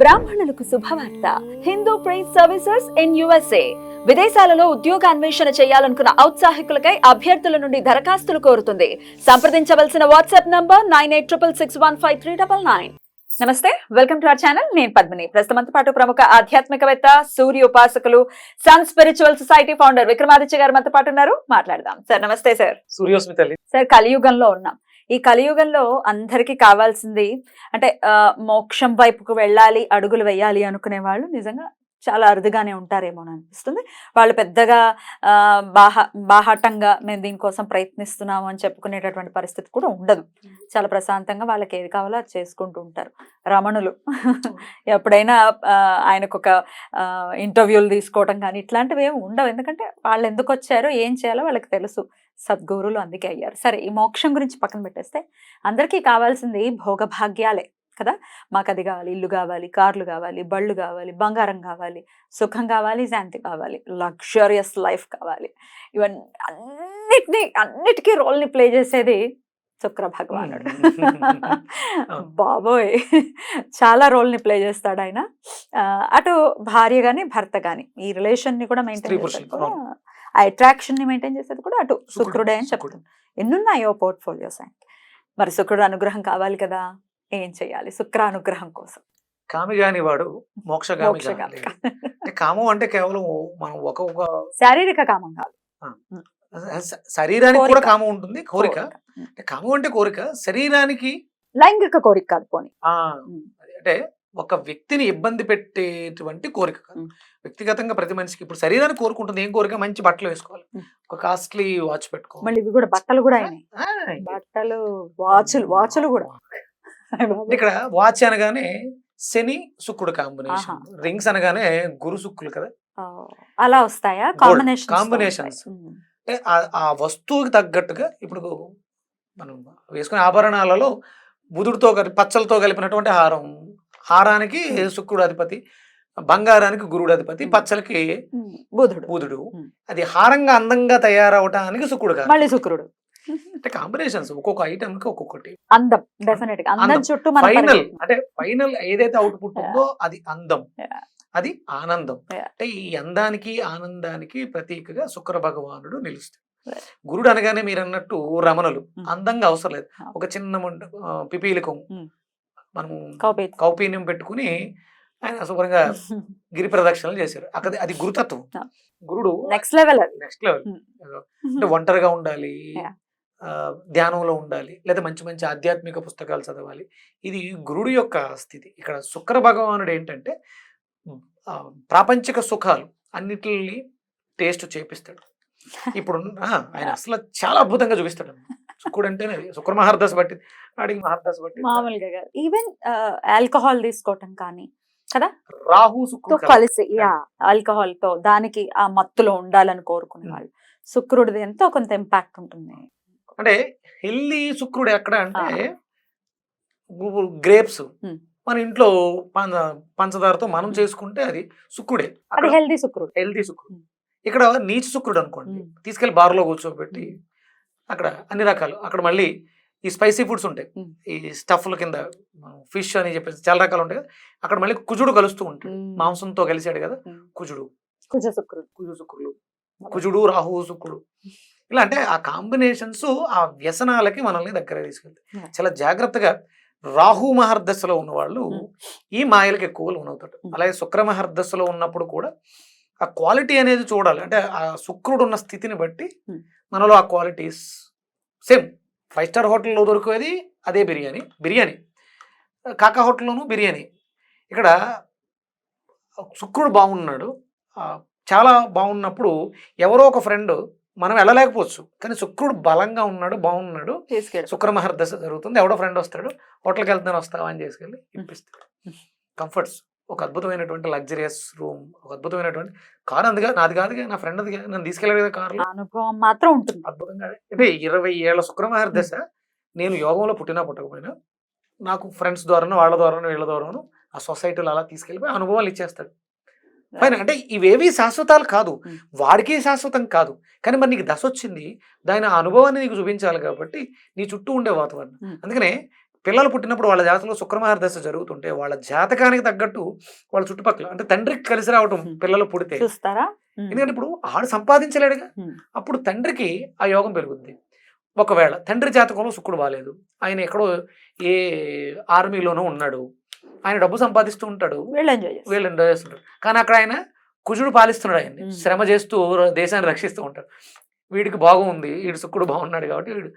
బ్రాహ్మణులకు శుభవార్త. Hindu prize services in USA. విదేశాలలో ఉద్యోగ అన్వేషణ చేయాలనుకున్న ఔత్సాహికులకై అభ్యర్థుల నుండి దరఖాస్తులు కోరుతుంది. సంప్రదించవలసిన WhatsApp number nine eight triple six one five three double nine. నమస్తే వెల్కమ్ టు అవర్ ఛానల్. నేను పద్మిని. ప్రస్తుతంతో పాటు ప్రముఖ ఆధ్యాత్మికవేత్త సూర్య ఉపాసకులు sun spiritual society founder Vikramaditya garu మనతో పాటు ఉన్నారు. మాట్లాడదాం. సార్ నమస్తే సార్. సూర్యోస్మి సార్ కలియుగంలో ఉన్నాం. ఈ కలియుగంలో అందరికీ కావాల్సింది అంటే మోక్షం వైపుకు వెళ్ళాలి అడుగులు వేయాలి అనుకునే వాళ్ళు నిజంగా చాలా అరుదుగానే ఉంటారేమో అని అనిపిస్తుంది. వాళ్ళు పెద్దగా బాహ బాహాటంగా మేము దీనికోసం ప్రయత్నిస్తున్నాము అని చెప్పుకునేటటువంటి పరిస్థితి కూడా ఉండదు. చాలా ప్రశాంతంగా వాళ్ళకి ఏది కావాలో అది చేసుకుంటూ ఉంటారు. రమణులు ఎప్పుడైనా ఆయనకు ఒక ఇంటర్వ్యూలు తీసుకోవడం కానీ ఇట్లాంటివి ఏమి ఉండవు. ఎందుకంటే వాళ్ళు ఎందుకు వచ్చారో ఏం చేయాలో వాళ్ళకి తెలుసు. సద్గురువులు అందుకే అయ్యారు. సరే ఈ మోక్షం గురించి పక్కన పెట్టేస్తే అందరికీ కావాల్సింది భోగభాగ్యాలే. కదా! మాకు అది కావాలి ఇల్లు కావాలి కార్లు కావాలి బళ్ళు కావాలి బంగారం కావాలి సుఖం కావాలి శాంతి కావాలి లగ్జరియస్ లైఫ్ కావాలి. ఇవన్నీ అన్నిటినీ అన్నిటికీ రోల్ని ప్లే చేసేది శుక్ర భగవానుడు బాబోయ్! చాలా రోల్ని ప్లే చేస్తాడు ఆయన. అటు భార్య గాని భర్త గాని ఈ రిలేషన్ని కూడా మెయింటైన్ కూడా ఆ అట్రాక్షన్ని మెయింటైన్ చేసేది కూడా అటు శుక్రుడు, అని. చెప్తుంది. ఎన్నున్నాయో పోర్ట్ఫోలియోస్ ఆయనకి. మరి శుక్రుడు అనుగ్రహం కావాలి కదా! ఏం చేయాలి శుక్ర అనుగ్రహం కోసం కామి కాని వాడు మోక్షగామి కామం అంటే కేవలం మనం ఒక శారీరక కామం కాదు. శరీరానికి కూడా. కామం ఉంటుంది కోరిక. కామం అంటే కోరిక శరీరానికి లైంగిక కోరిక కాదు పోనీ. అంటే ఒక వ్యక్తిని ఇబ్బంది పెట్టేటువంటి కోరిక. వ్యక్తిగతంగా ప్రతి మనిషికి ఇప్పుడు శరీరాన్ని కోరుకుంటుంది ఏం కోరిక? మంచి బట్టలు వేసుకోవాలి. ఒక కాస్ట్లీ వాచ్ పెట్టుకోవాలి. మళ్ళీ ఇవి కూడా బట్టలు కూడా బట్టలు వాచులు వాచులు కూడా. ఇక్కడ వాచ్ అనగానే శని శుక్రుడు కాంబినేషన్. రింగ్స్ అనగానే గురు శుక్రులు కదా? అలా వస్తాయా. Combination Combinations. అంటే ఆ- వస్తువుకి తగ్గట్టుగా ఇప్పుడు మనం వేసుకునే ఆభరణాలలో బుధుడితో కలిపి పచ్చలతో కలిపినటువంటి హారం. హారానికి శుక్రుడు అధిపతి బంగారానికి గురుడు అధిపతి పచ్చలకి బుధుడు. బుధుడు. అది హారంగా అందంగా తయారవటానికి శుక్రుడు కాదు. మళ్ళీ శుక్రుడు. అంటే కాంబినేషన్స్ ఒక్కొక్క ఐటమ్కి ఒక్కొక్కటి అందం డెఫినెట్గా అందం. చుట్టూ ఫైనల్. అంటే ఫైనల్ ఏదైతే అవుట్పుట్ ఉందో అది అందం. అది ఆనందం. అంటే ఈ అందానికి ఆనందానికి ప్రతీకగా శుక్ర భగవానుడు నిలుస్తాడు. గురుడు అనగానే మీరు అన్నట్టు రమణులు Mm. అందంగా అవసరం లేదు. ఒక చిన్న పిపీలికం Mm. మనం. కౌపీన్యం పెట్టుకుని ఆయన శుభ్రంగా గిరి ప్రదక్షిణలు చేశారు అక్కడ అది గురుతత్వం. గురుడు నెక్స్ట్ లెవెల్ నెక్స్ట్ లెవెల్ అంటే ఒంటరిగా ఉండాలి ధ్యానంలో ఉండాలి. లేదా మంచి మంచి ఆధ్యాత్మిక పుస్తకాలు చదవాలి. ఇది గురుడు యొక్క స్థితి. ఇక్కడ శుక్ర భగవానుడు ఏంటంటే ప్రాపంచిక సుఖాలు అన్నిటిని టేస్ట్ చేపిస్తాడు. ఇప్పుడు ఆయన అసలు చాలా అద్భుతంగా చూపిస్తాడు. శుక్రుడు అంటేనే అది. శుక్ర మహర్దశ బట్టి వాడికి మహర్దశ బట్టి మామూలుగా ఈవెన్ ఆల్కహాల్ తీసుకోవటం కానీ కదా? రాహు శుక్రుడు. కలిసి యా ఆల్కహాల్తో దానికి ఆ మత్తులో ఉండాలని కోరుకునే. వాళ్ళు శుక్రుడిది ఎంతో కొంత ఇంపాక్ట్ ఉంటుంది. అంటే హెల్దీ శుక్రుడు ఎక్కడ అంటే గ్రేప్స్. మన ఇంట్లో పంచ- పంచదారతో మనం చేసుకుంటే అది శుక్రుడే. అది హెల్దీ శుక్రుడు. హెల్దీ శుక్రుడు. ఇక్కడ నీచ శుక్రుడు అనుకోండి. తీసుకెళ్ళి బార్లో కూర్చోబెట్టి. అక్కడ అన్ని రకాలు. అక్కడ మళ్ళీ ఈ స్పైసీ ఫుడ్స్ ఉంటాయి. ఈ స్టఫ్ల కింద ఫిష్ అని చెప్పేసి చాలా రకాలు ఉంటాయి కదా. అక్కడ మళ్ళీ కుజుడు కలుస్తూ ఉంటాడు. Hmm. మాంసంతో కలిసాడు కదా. కుజుడు. కుజ శుక్రుడు. కుజు శుక్రుడు. కుజుడు రాహు శుక్రుడు. ఇలా అంటే ఆ కాంబినేషన్స్ ఆ వ్యసనాలకి మనల్ని దగ్గర తీసుకెళ్తాయి. చాలా జాగ్రత్తగా రాహు మహర్దశలో ఉన్న వాళ్ళు. ఈ మాయలకు ఎక్కువ లోనవుతాడు. అలాగే శుక్ర మహర్దశలో ఉన్నప్పుడు కూడా ఆ క్వాలిటీ అనేది చూడాలి అంటే ఆ శుక్రుడు ఉన్న స్థితిని బట్టి. మనలో ఆ క్వాలిటీస్ సేమ్ ఫైవ్ స్టార్ హోటల్లో దొరికేది అదే బిర్యానీ బిర్యానీ కాకా హోటల్లోనూ బిర్యానీ ఇక్కడ శుక్రుడు బాగున్నాడు చాలా బాగున్నప్పుడు ఎవరో ఒక ఫ్రెండ్ మనం వెళ్ళలేకపోవచ్చు. కానీ శుక్రుడు బలంగా ఉన్నాడు బాగున్నాడు. శుక్ర మహర్దశ జరుగుతుంది. ఎవడో ఫ్రెండ్ వస్తాడు. హోటల్కి వెళ్తాను వస్తావా అని చేసుకెళ్ళి ఇప్పిస్తాడు. కంఫర్ట్స్ ఒక అద్భుతమైనటువంటి లగ్జరియస్ రూమ్ ఒక అద్భుతమైనటువంటి కార్ అందుగా నాది కాదుగా నా ఫ్రెండ్ అది నన్ను తీసుకెళ్ళాడు కదా కార్లో ఆ అనుభవం మాత్రం ఉంటుంది. అద్భుతంగా. అంటే ఇరవై ఏళ్ళ శుక్ర మహర్దశ నేను యోగంలో పుట్టినా పుట్టకపోయినా నాకు ఫ్రెండ్స్ ద్వారాను వాళ్ళ ద్వారాను వీళ్ళ ద్వారాను ఆ సొసైటీలో అలా తీసుకెళ్ళిపోయి అనుభవాలు ఇచ్చేస్తాడు. అంటే ఇవేవి శాశ్వతాలు కాదు. వాడికి శాశ్వతం కాదు. కానీ మరి నీకు దశ వచ్చింది. దాని ఆ అనుభవాన్ని నీకు చూపించాలి కాబట్టి నీ చుట్టూ ఉండే వాతావరణం. అందుకనే పిల్లలు పుట్టినప్పుడు వాళ్ళ జాతకంలో శుక్రమహార దశ జరుగుతుంటే వాళ్ళ జాతకానికి తగ్గట్టు వాళ్ళ చుట్టుపక్కల అంటే తండ్రికి కలిసి రావటం. పిల్లలు పుడితే. చూస్తారా. ఎందుకంటే ఇప్పుడు ఆడు సంపాదించలేడుగా. అప్పుడు తండ్రికి ఆ యోగం పెరుగుద్ది. ఒకవేళ తండ్రి జాతకంలో శుక్రుడు బాగాలేదు ఆయన ఎక్కడో ఏ ఆర్మీలోనో ఉన్నాడు. ఆయన డబ్బు సంపాదిస్తూ ఉంటాడు. వీళ్ళు ఎంజాయ్ వీళ్ళు ఎంజాయ్ చేస్తుంటారు. కానీ అక్కడ ఆయన కుజుడు పాలిస్తున్నాడు ఆయన్ని. శ్రమ చేస్తూ దేశాన్ని రక్షిస్తూ ఉంటాడు. వీడికి బాగుంది. వీడు శుక్రుడు బాగున్నాడు కాబట్టి వీడు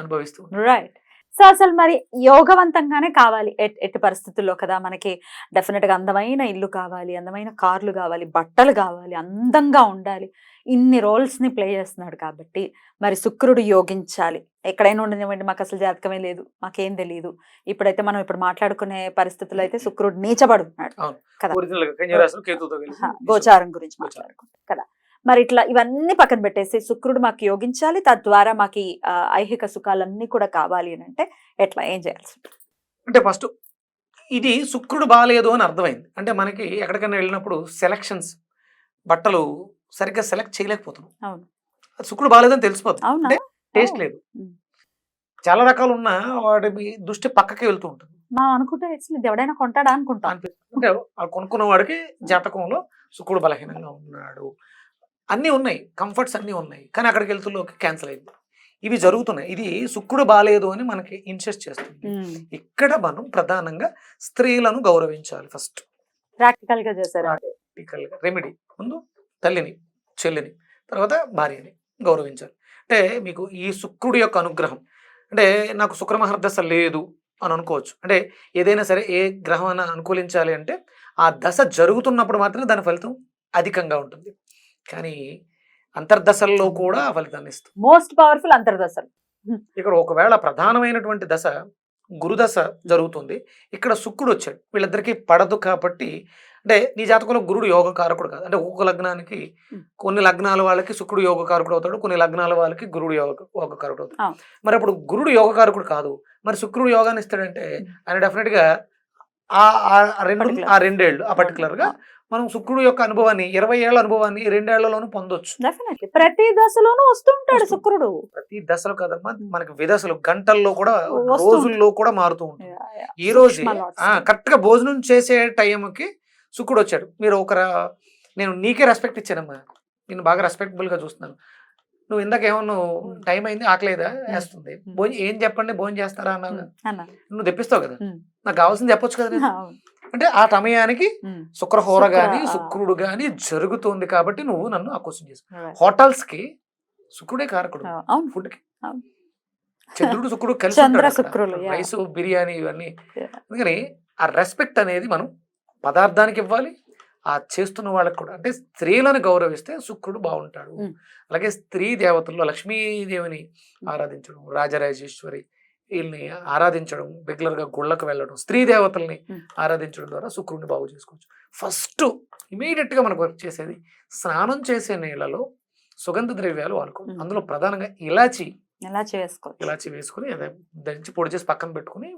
అనుభవిస్తూ ఉంటాడు. రైట్ సో అసలు మరి యోగవంతంగానే కావాలి. ఎట్- ఎట్టి పరిస్థితుల్లో కదా మనకి డెఫినెట్గా అందమైన ఇల్లు కావాలి అందమైన కార్లు కావాలి బట్టలు కావాలి అందంగా ఉండాలి. ఇన్ని రోల్స్ని ప్లే చేస్తున్నాడు కాబట్టి మరి శుక్రుడు యోగించాలి. ఎక్కడైనా ఉండనివ్వండి మాకు అసలు జాతకమే లేదు మాకేం తెలియదు ఇప్పుడైతే మనం ఇప్పుడు మాట్లాడుకునే పరిస్థితుల్లో అయితే శుక్రుడు నీచబడుతున్నాడు హా, గోచారం గురించి. మాట్లాడుకుంటాం కదా. మరి ఇట్లా ఇవన్నీ పక్కన పెట్టేసి శుక్రుడు మాకు యోగించాలి తద్వారా మాకు ఐహిక సుఖాలన్నీ కూడా కావాలి అని అంటే ఎట్లా? ఏం చేయాల్సి ఉంటుంది? అంటే ఫస్ట్ ఇది శుక్రుడు బాగాలేదు అని అర్థమైంది. అంటే మనకి ఎక్కడికైనా వెళ్ళినప్పుడు సెలక్షన్స్ బట్టలు సరిగ్గా సెలెక్ట్ చేయలేకపోతున్నాం. అవును. శుక్రుడు బాగాలేదని తెలిసిపోతుంది. అవునా? అంటే టేస్ట్. లేదు. చాలా రకాలు ఉన్న వాడి మీ దృష్టి పక్కకి వెళ్తూ ఉంటుంది. మనం అనుకుంటే ఎవడైనా కొంటాడా అనుకుంటాం. అంటే కొనుక్కున్న వాడికి జాతకంలో శుక్రుడు బలహీనంగా ఉన్నాడు. అన్నీ ఉన్నాయి. కంఫర్ట్స్ అన్నీ ఉన్నాయి. కానీ అక్కడికి వెళ్తులోకి క్యాన్సిల్ అయింది ఇవి జరుగుతున్నాయి. ఇది శుక్రుడు బాగాలేదు అని మనకి ఇన్సెస్ట్ చేస్తుంది. ఉమ్. ఇక్కడ మనం ప్రధానంగా స్త్రీలను గౌరవించాలి ఫస్ట్ ప్రాక్టికల్గా చేశారు అది. ప్రాక్టికల్గా రెమెడీ ముందు తల్లిని చెల్లిని తర్వాత భార్యని గౌరవించాలి. అంటే మీకు ఈ శుక్రుడి యొక్క అనుగ్రహం. అంటే నాకు శుక్రమహర్దశ లేదు అని అనుకోవచ్చు. అంటే ఏదైనా సరే ఏ గ్రహం అనుకూలించాలి అంటే ఆ దశ జరుగుతున్నప్పుడు మాత్రమే దాని ఫలితం అధికంగా ఉంటుంది. కానీ అంతర్దశల్లో కూడా ఫలితాన్ని ఇస్తుంది మోస్ట్ పవర్ఫుల్ అంతర్దశలు ఇక్కడ ఒకవేళ ప్రధానమైనటువంటి దశ గురుదశ జరుగుతుంది ఇక్కడ శుక్రుడు వచ్చాడు వీళ్ళిద్దరికీ పడదు కాబట్టి అంటే నీ జాతకంలో గురుడు యోగ కారకుడు కాదు అంటే ఒక్కొక్క లగ్నానికి. కొన్ని లగ్నాల వాళ్ళకి శుక్రుడు యోగ కారకుడు అవుతాడు కొన్ని లగ్నాల వాళ్ళకి గురుడు యోగ యోగ కారకుడు అవుతాడు. మరి అప్పుడు గురుడు యోగ కారకుడు కాదు మరి శుక్రుడు యోగాన్ని ఇస్తాడంటే. ఆయన డెఫినెట్గా ఆ రెండు. ఆ రెండేళ్ళు ఆ పర్టికులర్గా మనం శుక్రుడు యొక్క అనుభవాన్ని ఇరవై ఏళ్ళ అనుభవాన్ని రెండేళ్ళలోనూ పొందొచ్చు ప్రతి దశలోనూ వస్తుంటాడు. శుక్రుడు ప్రతి దశలో కదమ్మా మనకి విదశలు గంటల్లో కూడా. రోజుల్లో కూడా మారుతూ ఉంటుంది yeah. ఈ రోజు. కరెక్ట్గా భోజనం చేసే టైంకి శుక్రుడు వచ్చాడు మీరు ఒకర నేను నీకే రెస్పెక్ట్ ఇచ్చానమ్మా నేను బాగా రెస్పెక్టబుల్గా చూస్తున్నాను నువ్వు ఇందాక ఏమన్నావు Hmm. టైం అయింది ఆకలేదా వేస్తుంది Hmm. భోజనం ఏం చెప్పండి భోజనం చేస్తారా అన్నావు. నువ్వు తెప్పిస్తావు కదా Hmm. నాకు కావాల్సింది చెప్పొచ్చు కదా. అంటే ఆ సమయానికి శుక్రహోర శుక్ర, గాని ఆ. శుక్రుడు గాని జరుగుతుంది కాబట్టి నువ్వు నన్ను ఆకర్షణ చేసావు right. హోటల్స్కి శుక్రుడే కారకుడు ఆ, అవును ఫుడ్కి. చంద్రుడు శుక్రుడు కలిసి. రైస్ బిర్యానీ ఇవన్నీ. అందుకని ఆ రెస్పెక్ట్ అనేది మనం పదార్థానికి ఇవ్వాలి ఆ చేస్తున్న వాళ్ళకి కూడా అంటే స్త్రీలను గౌరవిస్తే శుక్రుడు బాగుంటాడు. అలాగే స్త్రీ దేవతల్లో లక్ష్మీదేవిని ఆరాధించడం రాజరాజేశ్వరి వీళ్ళని ఆరాధించడం రెగ్యులర్గా గుళ్ళకు వెళ్ళడం స్త్రీ దేవతల్ని. ఆరాధించడం ద్వారా శుక్రుడిని బాగు చేసుకోవచ్చు ఫస్ట్ ఇమీడియట్గా మనకు వర్క్ చేసేది స్నానం చేసే నీళ్ళలో సుగంధ ద్రవ్యాలు వాడుకోవడం. అందులో ప్రధానంగా ఇలాచి ఎలా చేసుకోవచ్చు ఇలాచి వేసుకుని అదే దంచి పొడి చేసి పక్కన పెట్టుకుని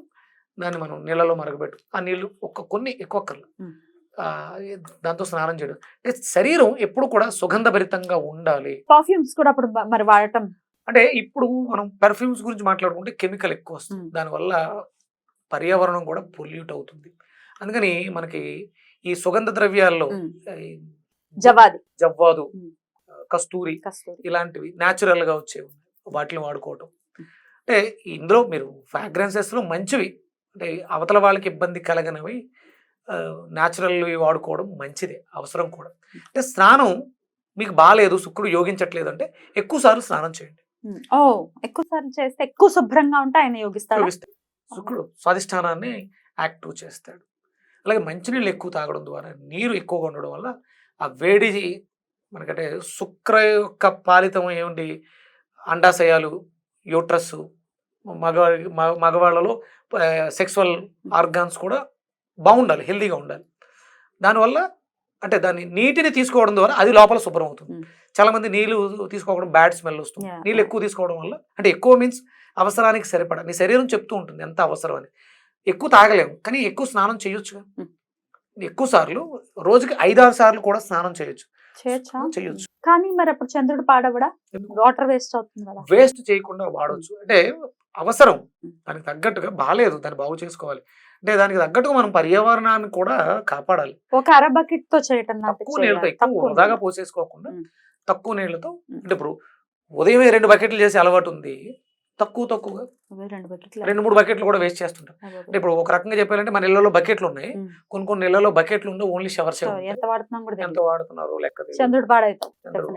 దాన్ని మనం నీళ్ళలో మరగబెట్టు ఆ నీళ్ళు ఒక్క కొన్ని ఎక్కువ. దాంతో స్నానం చేయడం అంటే శరీరం ఎప్పుడు కూడా సుగంధభరితంగా ఉండాలి పర్ఫ్యూమ్స్ కూడా అప్పుడు మరి వాడటం అంటే ఇప్పుడు మనం పెర్ఫ్యూమ్స్ గురించి మాట్లాడుకుంటే కెమికల్ ఎక్కువ వస్తుంది. దానివల్ల పర్యావరణం కూడా పొల్యూట్ అవుతుంది. అందుకని మనకి ఈ సుగంధ ద్రవ్యాల్లో జవాది. జవ్వాదు. కస్తూరి ఇలాంటివి natural గా వచ్చేవి. వాటిని వాడుకోవటం. అంటే ఇందులో మీరు fragrances లో మంచివి. అంటే అవతల వాళ్ళకి ఇబ్బంది కలగనవి న్యాచురల్ వాడుకోవడం మంచిదే అవసరం కూడా. అంటే స్నానం మీకు బాగాలేదు శుక్రుడు యోగించట్లేదు అంటే ఎక్కువ సార్లు స్నానం చేయండి. ఓ ఎక్కువ సార్లు చేస్తే ఎక్కువ శుభ్రంగా ఉంటే ఆయన యోగిస్తాడు? యోగిస్తే శుక్రుడు స్వాధిష్టానాన్ని యాక్టివ్ చేస్తాడు. అలాగే మంచినీళ్ళు ఎక్కువ తాగడం ద్వారా నీరు ఎక్కువగా ఉండడం వల్ల ఆ వేడి మనకంటే శుక్ర యొక్క పాలితం ఏమిటి అండాశయాలు యూట్రస్ మగ- మగవాళ్ళలో సెక్సువల్ ఆర్గాన్స్ కూడా బాగుండాలి హెల్దీగా ఉండాలి. దానివల్ల అంటే దాన్ని నీటిని తీసుకోవడం ద్వారా అది లోపల శుభ్రం అవుతుంది. చాలా మంది నీళ్ళు తీసుకోవడం బ్యాడ్ స్మెల్ వస్తుంది. నీళ్ళు ఎక్కువ తీసుకోవడం వల్ల అంటే ఎక్కువ మీన్స్ అవసరానికి సరిపడా నీ శరీరం చెప్తూ ఉంటుంది ఎంత అవసరం అని. ఎక్కువ తాగలేము కానీ ఎక్కువ స్నానం చేయొచ్చుగా. Mm. ఎక్కువ సార్లు రోజుకి ఐదారు సార్లు కూడా స్నానం చేయొచ్చు. చేయొచ్చా? చేయొచ్చు. కానీ మరి అప్పుడు చంద్రుడు పాడవడా వాటర్ వేస్ట్ అవుతుంది కదా. వేస్ట్ చేయకుండా వాడవచ్చు అంటే అవసరం. దానికి తగ్గట్టుగా బాగాలేదు దాన్ని బాగు చేసుకోవాలి. అంటే దానికి తగ్గట్టుగా మనం పర్యావరణాన్ని కూడా కాపాడాలి. ఒక అర బకెట్తో చేయటం తక్కువ నీళ్ళతో. ఎక్కువ వృధాగా నీళ్ళు. పోసేసుకోకుండా. తక్కువ నీళ్ళతో ఉం. అంటే ఇప్పుడు ఉదయమే రెండు బకెట్లు చేసే అలవాటు ఉంది తక్కువ తక్కువగా రెండు మూడు బకెట్లు కూడా వేస్ట్ చేస్తుంటాం అవే అంటే ఇప్పుడు ఒక రకంగా చెప్పాలంటే మన ఇళ్ళలో బకెట్లు ఉన్నాయి. కొన్ని కొన్ని ఇళ్ళలో బకెట్లు ఉండే ఓన్లీ షవర్స్ ఎంత. వాడుతున్నారు లెక్క. చంద్రుడు.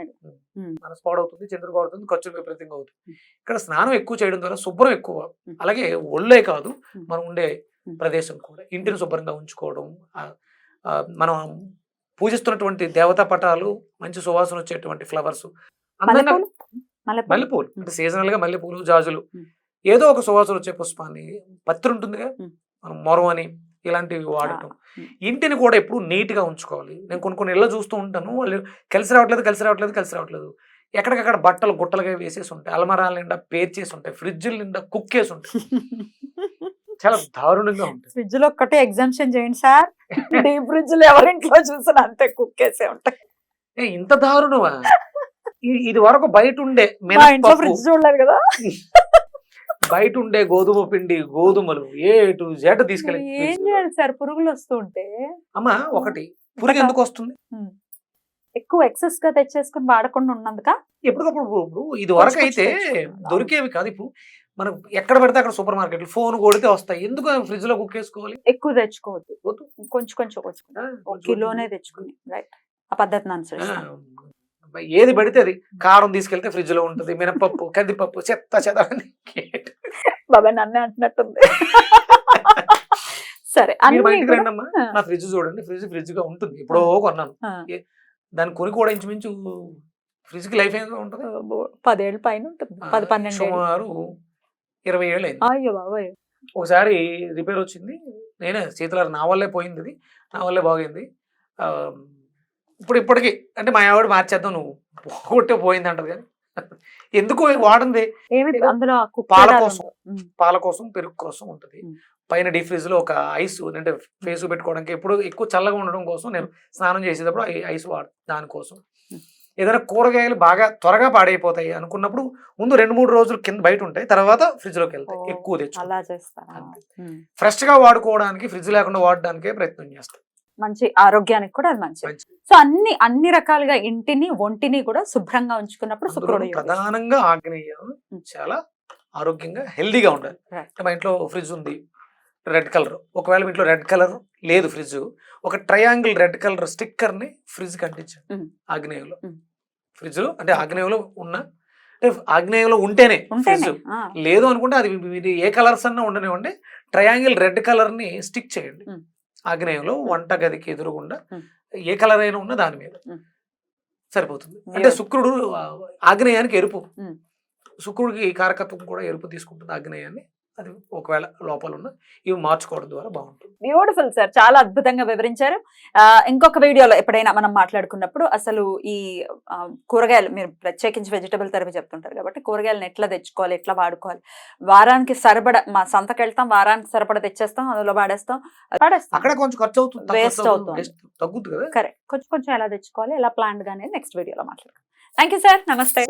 మనసు పాడవుతుంది చంద్రుడు పాడుతుంది ఖర్చు విపరీతంగా అవుతుంది. ఇక్కడ స్నానం ఎక్కువ చేయడం ద్వారా శుభ్రం ఎక్కువ. అలాగే ఒళ్ళే కాదు. మనం ఉండే. ప్రదేశం కూడా ఇంటిని శుభ్రంగా ఉంచుకోవడం మనం పూజిస్తున్నటువంటి దేవతా పటాలు మంచి సువాసన వచ్చేటువంటి ఫ్లవర్స్ మల్లెపూలు? అంటే సీజనల్గా మల్లెపూలు జాజులు. ఏదో ఒక సువాసన వచ్చే పుష్పాన్ని పత్రి ఉంటుందిగా. మనం మొరం అని ఇలాంటివి వాడటం. ఇంటిని కూడా ఎప్పుడు నీట్గా ఉంచుకోవాలి. నేను కొన్ని కొన్ని ఇళ్ళ చూస్తూ ఉంటాను. వాళ్ళు కలిసి రావట్లేదు కలిసి రావట్లేదు కలిసి రావట్లేదు. ఎక్కడికక్కడ బట్టలు గుట్టలుగా వేసేసి ఉంటాయి. అలమరాల నిండా పేర్చేసి ఉంటాయి. ఫ్రిడ్జ్ల నిండా కుక్కేసి ఉంటాయి. చాలా దారుణంగా ఉంటాయి ఫ్రిడ్జ్లో ఒక్కటే ఎగ్జామ్షన్ చేయండి సార్. డీప్ ఫ్రిడ్జ్లో ఎవరింట్లో చూసినా అంతే కుక్కేసే ఉంటాయి. ఏ, ఇంత దారుణమా? ఇ- ఇది వరకు బయట ఉండే మా ఇంట్లో మినప్పప్పు, ఫ్రిడ్జ్ చూడలేదు కదా. బయట ఉండే గోధుమ పిండి గోధుమలు ఏ టు జెడ్ తీసుకెళ్ళి ఏం చేయాలి సార్? పురుగులు వస్తూ ఉంటే? అమ్మా ఒకటి. పురుగు ఎందుకు వస్తుంది? ఎక్కువ ఎక్సెస్గా తెచ్చేసుకుని వాడకుండా ఉన్నందుక? ఎప్పటికప్పుడు ఇప్పుడు- ఇది వరకు అయితే. దొరికేవి కాదు. ఇప్పుడు మనం ఎక్కడ పెడితే అక్కడ సూపర్ మార్కెట్ ఫోన్ కొడితే వస్తాయి. ఎందుకు ఫ్రిడ్జ్లో కుక్ చేసుకోవాలి ఎక్కువ తెచ్చుకోవద్దు. వద్దు. కొంచెం కొంచెం కొంచెం కిలోనే తెచ్చుకుని. రైట్. ఆ పద్ధతిని ఆ, అనుసరిస్తాం ఏది పడితే అది. కారం తీసుకెళ్తే ఫ్రిడ్జ్లో ఉంటుంది. మినపప్పు కందిపప్పు చెత్త చెత్త. బాబాయ్ నన్నే అంటున్నట్టుంది. సరే మీరు అన్ని మా ఇంటికి కూడా- రండి అమ్మా ఆ, నా ఫ్రిడ్జ్ చూడండి. ఫ్రిడ్జ్ ఫ్రిడ్జ్గా ఉంటుంది ఎప్పుడో కొన్నాను. దాని కొని కూడా ఇంచుమించు ఫ్రిడ్జ్కి లైఫ్ ఏమైనా ఉంటుంది? పదేళ్ళ పైన ఉంటుంది. పది పన్నెండు. సుమారు ఇరవై ఏళ్ళు అయింది అయ్యో బాబాయ్. ఒకసారి రిపేర్ వచ్చింది. నేనే చేతుల నా వల్లే పోయింది ఇది. నా వల్లే బాగైంది. ఇప్పుడు ఇప్పటికి అంటే మా ఆవిడ మార్చేద్దాం నువ్వు. కొట్టే పోయింది అంటది కానీ. ఎందుకు వాడంది? పాల కోసం. పాల కోసం పెరుగు కోసం ఉంటుంది. పైన డీప్ ఫ్రిడ్జ్లో ఒక ఐస్ అంటే ఫేస్ పెట్టుకోవడానికి ఎప్పుడు ఎక్కువ చల్లగా ఉండడం కోసం నేను స్నానం చేసేటప్పుడు ఐస్ వాడు దానికోసం. ఏదైనా కూరగాయలు బాగా త్వరగా పాడైపోతాయి అనుకున్నప్పుడు ముందు రెండు మూడు రోజులు కింద బయట ఉంటాయి తర్వాత ఫ్రిడ్జ్లోకి వెళ్తాయి ఎక్కువ తెచ్చు. ఫ్రెష్గా వాడుకోవడానికి ఫ్రిడ్జ్ లేకుండా వాడడానికే ప్రయత్నం చేస్తాం మంచి ఆరోగ్యానికి కూడా అది మంచిది సో అన్ని అన్ని రకాలుగా ఇంటిని ఒంటిని కూడా శుభ్రంగా ఉంచుకున్నప్పుడు శుక్రుడు. ప్రధానంగా ఆగ్నేయం. చాలా ఆరోగ్యంగా హెల్దీగా ఉండాలి. అంటే మా ఇంట్లో ఫ్రిడ్జ్ ఉంది రెడ్ కలర్ ఒకవేళ ఇంట్లో రెడ్ కలర్ లేదు ఫ్రిడ్జ్ ఒక ట్రయాంగిల్ రెడ్ కలర్ స్టిక్కర్ని ఫ్రిడ్జ్ కంటించాను. ఆగ్నేయంలో ఉం. ఫ్రిడ్జ్లో అంటే ఆగ్నేయంలో ఉన్న అంటే ఆగ్నేయంలో ఉంటేనే ఫ్రిడ్జ్ లేదు అనుకుంటే అది మీరు ఏ కలర్స్ అన్నా ఉండనివ్వండి ట్రయాంగిల్ రెడ్ కలర్ని స్టిక్ చేయండి. ఆగ్నేయంలో వంట గదికి ఎదురుగుండా. ఏ కలర్ అయినా ఉన్నా దాని మీద. సరిపోతుంది అంటే. శుక్రుడు ఆగ్నేయానికి ఎరుపు. శుక్రుడికి కారకత్వం కూడా ఎరుపు తీసుకుంటుంది ఆగ్నేయాన్ని అది ఒకవేళ లోపల ఉన్న ఇవి మార్చుకోవడం ద్వారా బాగుంటుంది. బ్యూటిఫుల్ సార్ చాలా అద్భుతంగా వివరించారు. ఇంకొక వీడియోలో ఎప్పుడైనా మనం మాట్లాడుకున్నప్పుడు అసలు ఈ కూరగాయలు మీరు ప్రత్యేకించి వెజిటబుల్ థెరపీ చెప్తుంటారు కాబట్టి కూరగాయలను ఎట్లా తెచ్చుకోవాలి ఎట్లా వాడుకోవాలి? వారానికి సరిపడ మా సంతకి వెళ్తాం వారానికి సరిపడ తెచ్చేస్తాం అందులో వాడేస్తాం వాడేస్తాం అక్కడ కొంచెం ఖర్చు అవుతుంది ఖర్చు అవుతుంది. తగ్గుతుంది కదా. కరెక్ట్ కొంచెం కొంచెం ఎలా తెచ్చుకోవాలి ఎలా ప్లాన్గా అనేది నెక్స్ట్ వీడియోలో మాట్లాడుకుందాం. థ్యాంక్ యూ సార్ నమస్తే